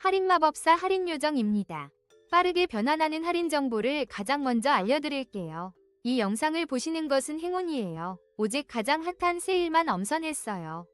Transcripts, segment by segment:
할인마법사 할인요정입니다. 빠르게 변환하는 할인 정보를 가장 먼저 알려드릴게요. 이 영상을 보시는 것은 행운이에요. 오직 가장 핫한 세일만 엄선했어요.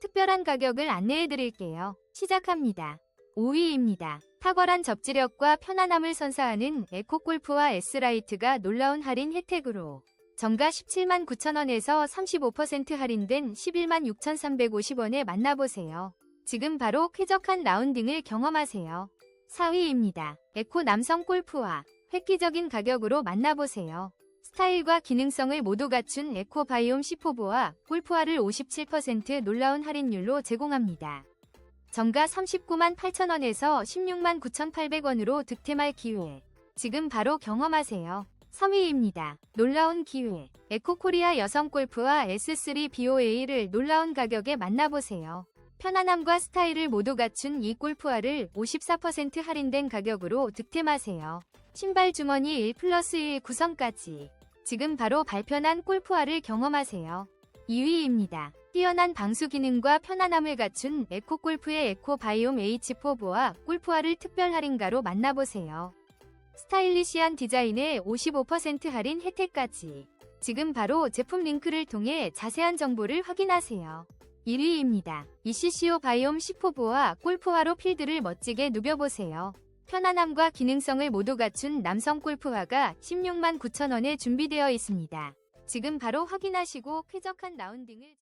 특별한 가격을 안내해드릴게요. 시작합니다. 5위입니다. 탁월한 접지력과 편안함을 선사하는 에코골프와 S라이트가 놀라운 할인 혜택으로 정가 17만 9천원에서 35% 할인된 11만 6,350원에 만나보세요. 지금 바로 쾌적한 라운딩을 경험하세요. 4위입니다. 에코 남성 골프와 획기적인 가격으로 만나보세요. 스타일과 기능성을 모두 갖춘 에코 바이옴 시포보와 골프화를 57% 놀라운 할인율로 제공합니다. 정가 39만 8천원에서 16만 9,800원으로 득템할 기회. 지금 바로 경험하세요. 3위입니다. 놀라운 기회. 에코코리아 여성 골프와 S3 BOA를 놀라운 가격에 만나보세요. 편안함과 스타일을 모두 갖춘 이 골프화를 54% 할인된 가격으로 득템하세요. 신발 주머니 1 플러스 1 구성까지. 지금 바로 발편한 골프화를 경험하세요. 2위입니다. 뛰어난 방수 기능과 편안함을 갖춘 에코골프의 에코바이옴 H4보와 골프화를 특별 할인가로 만나보세요. 스타일리시한 디자인에 55% 할인 혜택까지. 지금 바로 제품 링크를 통해 자세한 정보를 확인하세요. 1위입니다. ECCO 바이옴 10호보와 골프화로 필드를 멋지게 누벼보세요. 편안함과 기능성을 모두 갖춘 남성 골프화가 16만 9천원에 준비되어 있습니다. 지금 바로 확인하시고 쾌적한 라운딩을